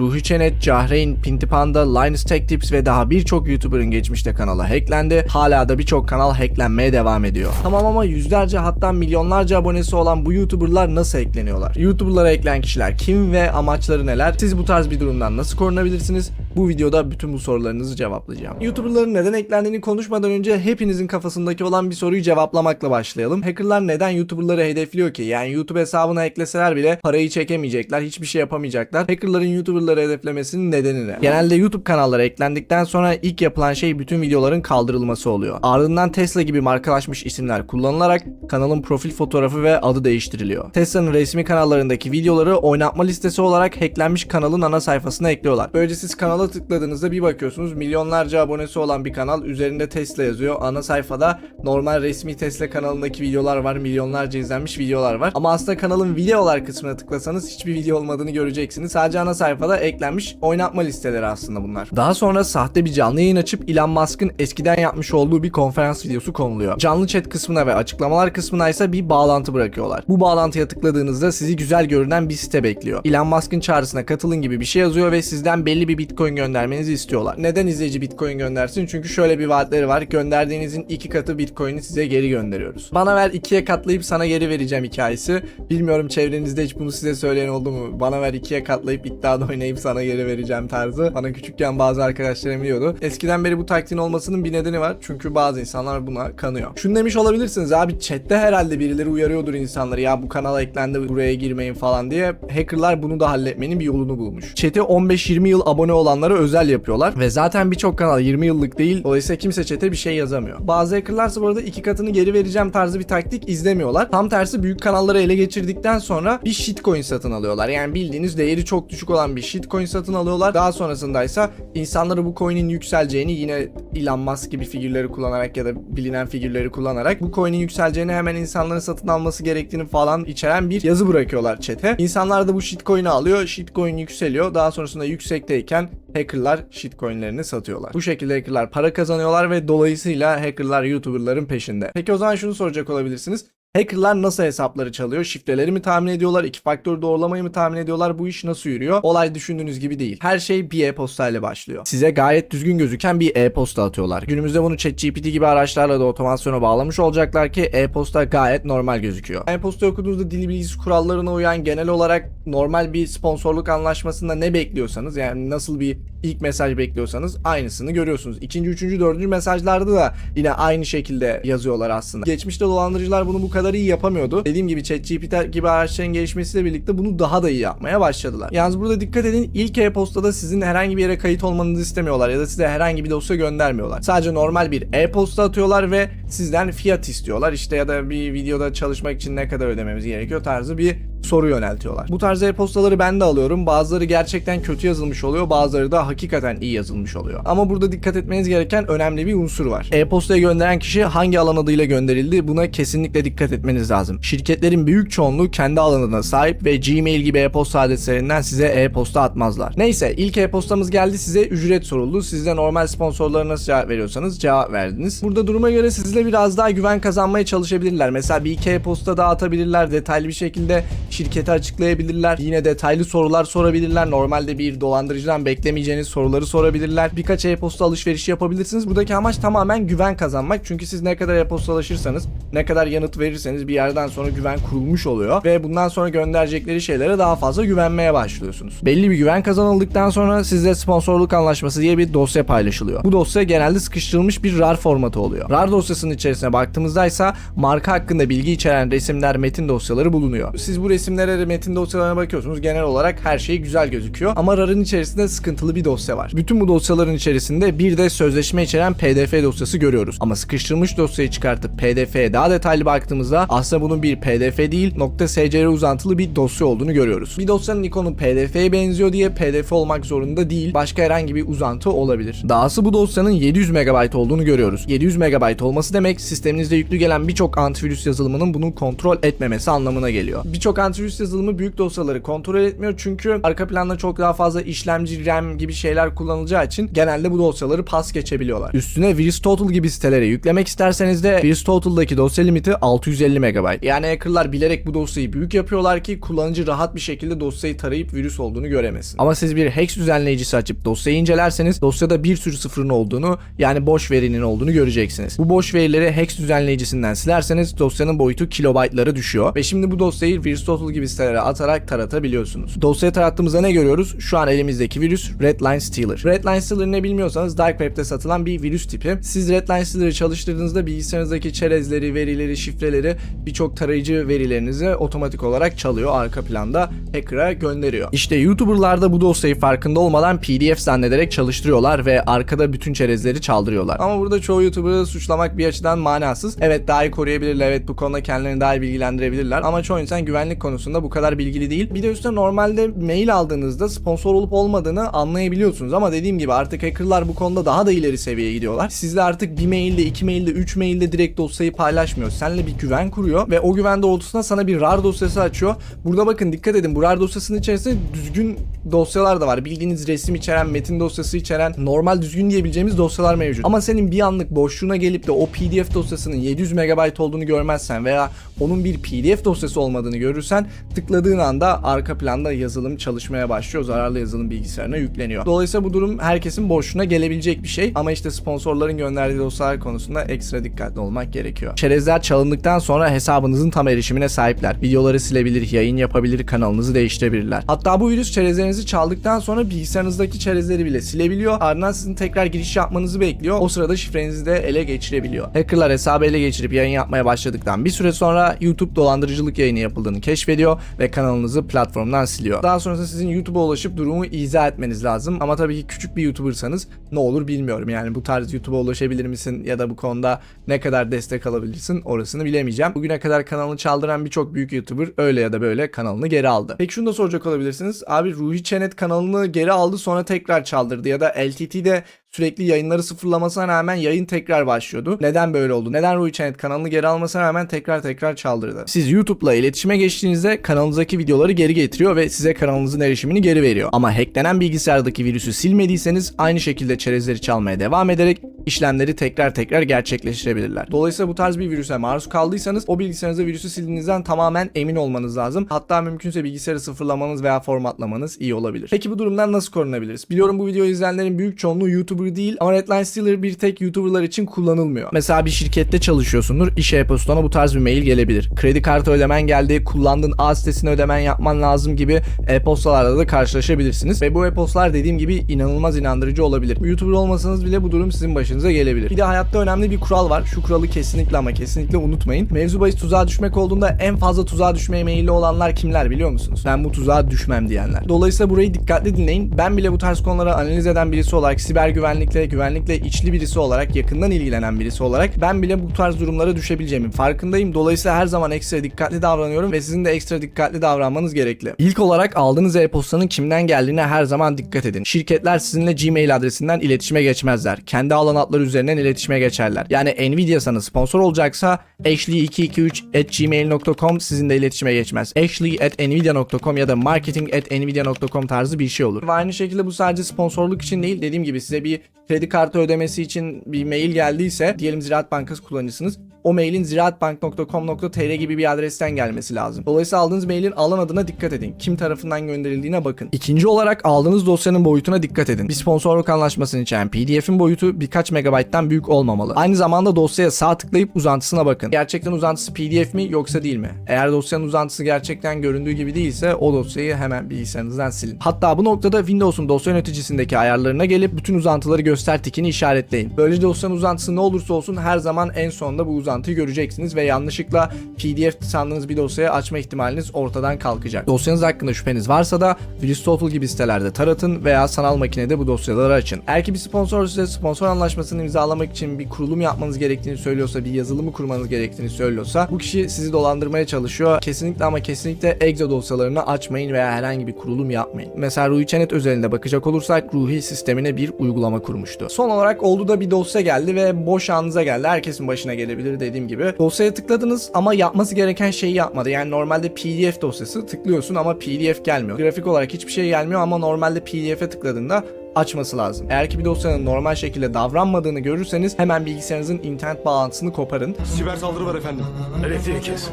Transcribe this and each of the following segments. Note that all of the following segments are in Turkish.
Ruhi Çenet, Cahreyn, Pintipanda, Linus Tech Tips ve daha birçok YouTuber'ın geçmişte kanala hacklendi. Hala da birçok kanal hacklenmeye devam ediyor. Tamam ama yüzlerce hatta milyonlarca abonesi olan bu YouTuber'lar nasıl hackleniyorlar? YouTuber'lara hacklenen kişiler kim ve amaçları neler? Siz bu tarz bir durumdan nasıl korunabilirsiniz? Bu videoda bütün bu sorularınızı cevaplayacağım. YouTuber'ların neden hacklendiğini konuşmadan önce hepinizin kafasındaki olan bir soruyu cevaplamakla başlayalım. Hackerlar neden YouTuber'ları hedefliyor ki? Yani YouTube hesabına hackleseler bile parayı çekemeyecekler, hiçbir şey yapamayacaklar. Hackerların YouTuber'ları hedeflemesinin nedeni ne? Genelde YouTube kanalları eklendikten sonra ilk yapılan şey bütün videoların kaldırılması oluyor. Ardından Tesla gibi markalaşmış isimler kullanılarak kanalın profil fotoğrafı ve adı değiştiriliyor. Tesla'nın resmi kanallarındaki videoları oynatma listesi olarak hacklenmiş kanalın ana sayfasına ekliyorlar. Böylece siz kanala tıkladığınızda bir bakıyorsunuz milyonlarca abonesi olan bir kanal üzerinde Tesla yazıyor. Ana sayfada normal resmi Tesla kanalındaki videolar var. Milyonlarca izlenmiş videolar var. Ama aslında kanalın videolar kısmına tıklasanız hiçbir video olmadığını göreceksiniz. Sadece ana sayfada eklenmiş oynatma listeleri aslında bunlar. Daha sonra sahte bir canlı yayın açıp Elon Musk'ın eskiden yapmış olduğu bir konferans videosu konuluyor. Canlı chat kısmına ve açıklamalar kısmına ise bir bağlantı bırakıyorlar. Bu bağlantıya tıkladığınızda sizi güzel görünen bir site bekliyor. Elon Musk'ın çağrısına katılın gibi bir şey yazıyor ve sizden belli bir bitcoin göndermenizi istiyorlar. Neden izleyici bitcoin göndersin? Çünkü şöyle bir vaatleri var. Gönderdiğinizin iki katı bitcoin'i size geri gönderiyoruz. Bana ver ikiye katlayıp sana geri vereceğim hikayesi. Bilmiyorum çevrenizde hiç bunu size söyleyen oldu mu? Bana ver ikiye katlayıp iddiada oynayıp sana geri vereceğim tarzı. Bana küçükken bazı arkadaşlarım biliyordu. Eskiden beri bu taktiğin olmasının bir nedeni var. Çünkü bazı insanlar buna kanıyor. Şunu demiş olabilirsiniz abi chatte herhalde birileri uyarıyordur insanları ya bu kanala eklendi buraya girmeyin falan diye. Hackerlar bunu da halletmenin bir yolunu bulmuş. Chat'e 15-20 yıl abone olanlara özel yapıyorlar ve zaten birçok kanal 20 yıllık değil. Dolayısıyla kimse chat'e bir şey yazamıyor. Bazı hackerlarsa bu arada iki katını geri vereceğim tarzı bir taktik izlemiyorlar. Tam tersi büyük kanalları ele geçirdikten sonra bir shitcoin satın alıyorlar. Yani bildiğiniz değeri çok düşük olan bir shitcoin satın alıyorlar. Daha sonrasında ise insanları bu coin'in yükseleceğini yine Elon Musk gibi figürleri kullanarak ya da bilinen figürleri kullanarak bu coin'in yükseleceğini hemen insanların satın alması gerektiğini falan içeren bir yazı bırakıyorlar chat'e. İnsanlar da bu shitcoin'i alıyor. Shitcoin yükseliyor. Daha sonrasında yüksekteyken hackerlar shitcoinlerini satıyorlar. Bu şekilde hackerlar para kazanıyorlar ve dolayısıyla hackerlar YouTuber'ların peşinde. Peki o zaman şunu soracak olabilirsiniz. Hackerlar nasıl hesapları çalıyor? Şifreleri mi tahmin ediyorlar? İki faktör doğrulamayı mı tahmin ediyorlar? Bu iş nasıl yürüyor? Olay düşündüğünüz gibi değil. Her şey bir e-posta ile başlıyor. Size gayet düzgün gözüken bir e-posta atıyorlar. Günümüzde bunu ChatGPT gibi araçlarla da otomasyona bağlamış olacaklar ki e-posta gayet normal gözüküyor. E-posta okuduğunuzda dil bilgisi kurallarına uyan genel olarak normal bir sponsorluk anlaşmasında ne bekliyorsanız yani nasıl bir ilk mesaj bekliyorsanız aynısını görüyorsunuz. İkinci, üçüncü, dördüncü mesajlarda da yine aynı şekilde yazıyorlar aslında. Geçmişte dolandırıcılar bunu bu kadar iyi yapamıyordu. Dediğim gibi ChatGPT gibi araçların gelişmesiyle birlikte bunu daha da iyi yapmaya başladılar. Yalnız burada dikkat edin ilk e-postada sizin herhangi bir yere kayıt olmanızı istemiyorlar ya da size herhangi bir dosya göndermiyorlar. Sadece normal bir e-posta atıyorlar ve sizden fiyat istiyorlar. İşte ya da bir videoda çalışmak için ne kadar ödememiz gerekiyor tarzı bir soru yöneltiyorlar. Bu tarz e-postaları ben de alıyorum. Bazıları gerçekten kötü yazılmış oluyor, bazıları da hakikaten iyi yazılmış oluyor. Ama burada dikkat etmeniz gereken önemli bir unsur var. E-postayı gönderen kişi hangi alan adıyla gönderildi buna kesinlikle dikkat etmeniz lazım. Şirketlerin büyük çoğunluğu kendi alanına sahip ve Gmail gibi e-posta adreslerinden size e-posta atmazlar. Neyse ilk e-postamız geldi size ücret soruldu. Siz de normal sponsorlara nasıl cevap veriyorsanız cevap verdiniz. Burada duruma göre sizle biraz daha güven kazanmaya çalışabilirler. Mesela bir iki e-posta daha atabilirler. Detaylı bir şekilde şirketi açıklayabilirler. Yine detaylı sorular sorabilirler. Normalde bir dolandırıcıdan beklemeyeceğiniz soruları sorabilirler. Birkaç e-posta alışverişi yapabilirsiniz. Buradaki amaç tamamen güven kazanmak. Çünkü siz ne kadar e-postalaşırsanız, ne kadar yanıt verirseniz bir yerden sonra güven kurulmuş oluyor ve bundan sonra gönderecekleri şeylere daha fazla güvenmeye başlıyorsunuz. Belli bir güven kazanıldıktan sonra sizde sponsorluk anlaşması diye bir dosya paylaşılıyor. Bu dosya genelde sıkıştırılmış bir RAR formatı oluyor. RAR dosyasının içerisine baktığımızda ise marka hakkında bilgi içeren resimler, metin dosyaları bulunuyor. Siz bu resimlere, metin dosyalarına bakıyorsunuz. Genel olarak her şey güzel gözüküyor. Ama RAR'ın içerisinde sıkıntılı bir dosya var. Bütün bu dosyaların içerisinde bir de sözleşme içeren PDF dosyası görüyoruz. Ama sıkıştırılmış dosyayı çıkartıp PDF'ye daha detaylı baktığımızda aslında bunun bir PDF değil .scr uzantılı bir dosya olduğunu görüyoruz. Bir dosyanın ikonu PDF'ye benziyor diye PDF olmak zorunda değil. Başka herhangi bir uzantı olabilir. Dahası bu dosyanın 700 MB olduğunu görüyoruz. 700 MB olması demek sisteminizde yüklü gelen birçok antivirüs yazılımının bunu kontrol etmemesi anlamına geliyor. Birçok antivirüs yazılımı büyük dosyaları kontrol etmiyor çünkü arka planda çok daha fazla işlemci, RAM gibi şeyler kullanılacağı için genelde bu dosyaları pas geçebiliyorlar. Üstüne VirusTotal gibi sitelere yüklemek isterseniz de VirusTotal'daki dosya limiti 650 MB. Yani hackerlar bilerek bu dosyayı büyük yapıyorlar ki kullanıcı rahat bir şekilde dosyayı tarayıp virüs olduğunu göremesin. Ama siz bir hex düzenleyicisi açıp dosyayı incelerseniz dosyada bir sürü sıfırın olduğunu yani boş verinin olduğunu göreceksiniz. Bu boş verileri hex düzenleyicisinden silerseniz dosyanın boyutu kilobaytlara düşüyor ve şimdi bu dosyayı VirusTotal gibi sitelere atarak taratabiliyorsunuz. Dosyayı tarattığımızda ne görüyoruz? Şu an elimizdeki virüs Redline Stealer. Redline Stealer ne bilmiyorsanız Dark Web'de satılan bir virüs tipi. Siz Redline Stealer'ı çalıştırdığınızda bilgisayarınızdaki çerezleri, verileri, şifreleri birçok tarayıcı verilerinizi otomatik olarak çalıyor. Arka planda hacker'a gönderiyor. İşte YouTuber'lar da bu dosyayı farkında olmadan PDF zannederek çalıştırıyorlar ve arkada bütün çerezleri çaldırıyorlar. Ama burada çoğu YouTuber'ı suçlamak bir açıdan manasız. Evet daha iyi koruyabilirler. Evet bu konuda kendilerini daha iyi bilgilendirebilirler. Ama çoğu insan güvenlik konusunda bu kadar bilgili değil. Bir de üstüne normalde mail aldığınızda sponsor olup olmadığını anlayabiliyorsunuz. Ama dediğim gibi artık hackerlar bu konuda daha da ileri seviyeye gidiyorlar. Sizle artık bir mailde, iki mailde, üç mailde direkt dosyayı paylaşmıyor. Seninle bir güven kuruyor ve o güven doğrultusunda sana bir RAR dosyası açıyor. Burada bakın dikkat edin bu RAR dosyasının içerisinde düzgün dosyalar da var. Bildiğiniz resim içeren, metin dosyası içeren, normal düzgün diyebileceğimiz dosyalar mevcut. Ama senin bir anlık boşluğuna gelip de o PDF dosyasının 700 MB olduğunu görmezsen veya onun bir PDF dosyası olmadığını görürsen tıkladığın anda arka planda yazılım çalışmaya başlıyor. Zararlı yazılım bilgisayarına yükleniyor. Dolayısıyla bu durum herkesin boşluğuna gelebilecek bir şey. Ama işte sponsorların gönderdiği dosyalar konusunda ekstra dikkatli olmak gerekiyor. Çerezler çalındıktan sonra hesabınızın tam erişimine sahipler. Videoları silebilir, yayın yapabilir, kanalınızı değiştirebilirler. Hatta bu virüs çerezlerinizi çaldıktan sonra bilgisayarınızdaki çerezleri bile silebiliyor. Ardından sizin tekrar giriş yapmanızı bekliyor. O sırada şifrenizi de ele geçirebiliyor. Hackerlar hesabı ele geçirip yayın yapmaya başladıktan bir süre sonra YouTube dolandırıcılık yayını yapıldığını keşfediyor ve kanalınızı platformdan siliyor. Daha sonrasında sizin YouTube'a ulaşıp durumu izah etmeniz lazım. Ama tabii ki küçük bir YouTuber'sanız ne olur bilmiyorum. Yani bu tarz YouTube'a ulaşabilir misin ya da bu konuda ne kadar destek alabilirsin orasını bilemeyeceğim. Bugüne kadar kanalını çaldıran birçok büyük YouTuber öyle ya da böyle kanalını geri aldı. Peki şunu da soracak olabilirsiniz. Abi Ruhi Çenet kanalını geri aldı sonra tekrar çaldırdı ya da LTT'de sürekli yayınları sıfırlamasına rağmen yayın tekrar başlıyordu. Neden böyle oldu? Neden Ruhi Çenet kanalını geri almasına rağmen tekrar tekrar çaldırdı? Siz YouTube'la iletişime geçtiğinizde kanalınızdaki videoları geri getiriyor ve size kanalınızın erişimini geri veriyor. Ama hacklenen bilgisayardaki virüsü silmediyseniz aynı şekilde çerezleri çalmaya devam ederek işlemleri tekrar tekrar gerçekleştirebilirler. Dolayısıyla bu tarz bir virüse maruz kaldıysanız o bilgisayarınıza virüsü sildiğinizden tamamen emin olmanız lazım. Hatta mümkünse bilgisayarı sıfırlamanız veya formatlamanız iyi olabilir. Peki bu durumdan nasıl korunabiliriz? Biliyorum bu videoyu izleyenlerin büyük çoğunluğu YouTuber değil ama Redline Stealer bir tek YouTuber'lar için kullanılmıyor. Mesela bir şirkette çalışıyorsundur. İş e-postana bu tarz bir mail gelebilir. Kredi kartı ödemen geldi, kullandığın ağ sitesine ödemen yapman lazım gibi e-postalarla da karşılaşabilirsiniz. Ve bu e-postalar dediğim gibi inanılmaz inandırıcı olabilir. YouTuber olmasanız bile bu durum sizin başınıza gelebilir. Bir de hayatta önemli bir kural var. Şu kuralı kesinlikle ama kesinlikle unutmayın. Mevzu bahis tuzağa düşmek olduğunda en fazla tuzağa düşmeye meyilli olanlar kimler biliyor musunuz? Ben bu tuzağa düşmem diyenler. Dolayısıyla burayı dikkatli dinleyin. Ben bile bu tarz konuları analiz eden birisi olarak, siber güvenlikle, güvenlikle içli birisi olarak, yakından ilgilenen birisi olarak ben bile bu tarz durumlara düşebileceğimin farkındayım. Dolayısıyla her zaman ekstra dikkatli davranıyorum ve sizin de ekstra dikkatli davranmanız gerekli. İlk olarak aldığınız e-postanın kimden geldiğine her zaman dikkat edin. Şirketler sizinle Gmail adresinden iletişime geçmezler. Kendi alan adları üzerinden iletişime geçerler. Yani Nvidia sana sponsor olacaksa ashley223@gmail.com sizinle iletişime geçmez. ashley@nvidia.com ya da marketing@nvidia.com tarzı bir şey olur. Ve aynı şekilde bu sadece sponsorluk için değil. Dediğim gibi size bir kredi kartı ödemesi için bir mail geldiyse diyelim Ziraat Bankası kullanıcısınız. O mailin ziraatbank.com.tr gibi bir adresten gelmesi lazım. Dolayısıyla aldığınız mailin alan adına dikkat edin. Kim tarafından gönderildiğine bakın. İkinci olarak aldığınız dosyanın boyutuna dikkat edin. Bir sponsorluk anlaşmasını içeren PDF'in boyutu birkaç megabayttan büyük olmamalı. Aynı zamanda dosyaya sağ tıklayıp uzantısına bakın. Gerçekten uzantısı PDF mi yoksa değil mi? Eğer dosyanın uzantısı gerçekten göründüğü gibi değilse o dosyayı hemen bilgisayarınızdan silin. Hatta bu noktada Windows'un dosya yöneticisindeki ayarlarına gelip bütün uzantıları göster tikini işaretleyin. Böylece dosyanın uzantısı ne olursa olsun her zaman en sonunda bu uzantıyı göreceksiniz ve yanlışlıkla PDF sandığınız bir dosyayı açma ihtimaliniz ortadan kalkacak. Dosyanız hakkında şüpheniz varsa da VirusTotal gibi sitelerde taratın veya sanal makinede bu dosyaları açın. Eğer ki bir sponsor size sponsor anlaşmasını imzalamak için bir kurulum yapmanız gerektiğini söylüyorsa, bir yazılımı kurmanız gerektiğini söylüyorsa bu kişi sizi dolandırmaya çalışıyor. Kesinlikle ama kesinlikle exe dosyalarını açmayın veya herhangi bir kurulum yapmayın. Mesela Ruhi Çenet özelinde bakacak olursak Ruhi sistemine bir uygulama kurmuştu. Son olarak oldu da bir dosya geldi ve boş anınıza geldi. Herkesin başına gelebilir dediğim gibi. Dosyaya tıkladınız ama yapması gereken şeyi yapmadı. Yani normalde PDF dosyası tıklıyorsun ama PDF gelmiyor. Grafik olarak hiçbir şey gelmiyor ama normalde PDF'e tıkladığında açması lazım. Eğer ki bir dosyanın normal şekilde davranmadığını görürseniz hemen bilgisayarınızın internet bağlantısını koparın. Siber saldırı var efendim. Elektriği kes.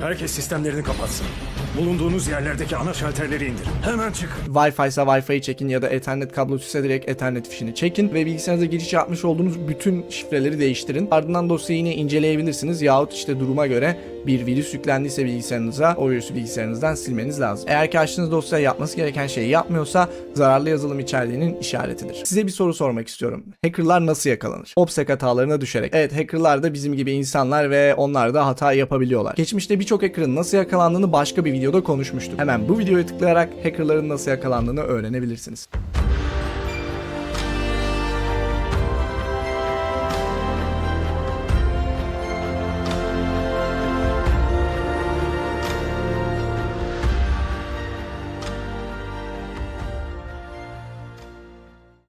Herkes sistemlerini kapatsın. Bulunduğunuz yerlerdeki ana şalterleri indirin. Hemen çıkın. Wi-Fi ise Wi-Fi'yi çekin ya da Ethernet kablosu ise direkt Ethernet fişini çekin ve bilgisayarınıza giriş yapmış olduğunuz bütün şifreleri değiştirin. Ardından dosyayı yine inceleyebilirsiniz yahut işte duruma göre bir virüs yüklendiyse bilgisayarınıza o virüsü bilgisayarınızdan silmeniz lazım. Eğer ki açtığınız dosya yapması gereken şeyi yapmıyorsa zararlı yazılım içerdiğinin işaretidir. Size bir soru sormak istiyorum. Hackerlar nasıl yakalanır? OPSEC hatalarına düşerek. Evet hackerlar da bizim gibi insanlar ve onlar da hata yapabiliyorlar. Geçmişte birçok hackerın nasıl yakalandığını başka bir videoda konuşmuştuk. Hemen bu videoya tıklayarak hackerların nasıl yakalandığını öğrenebilirsiniz.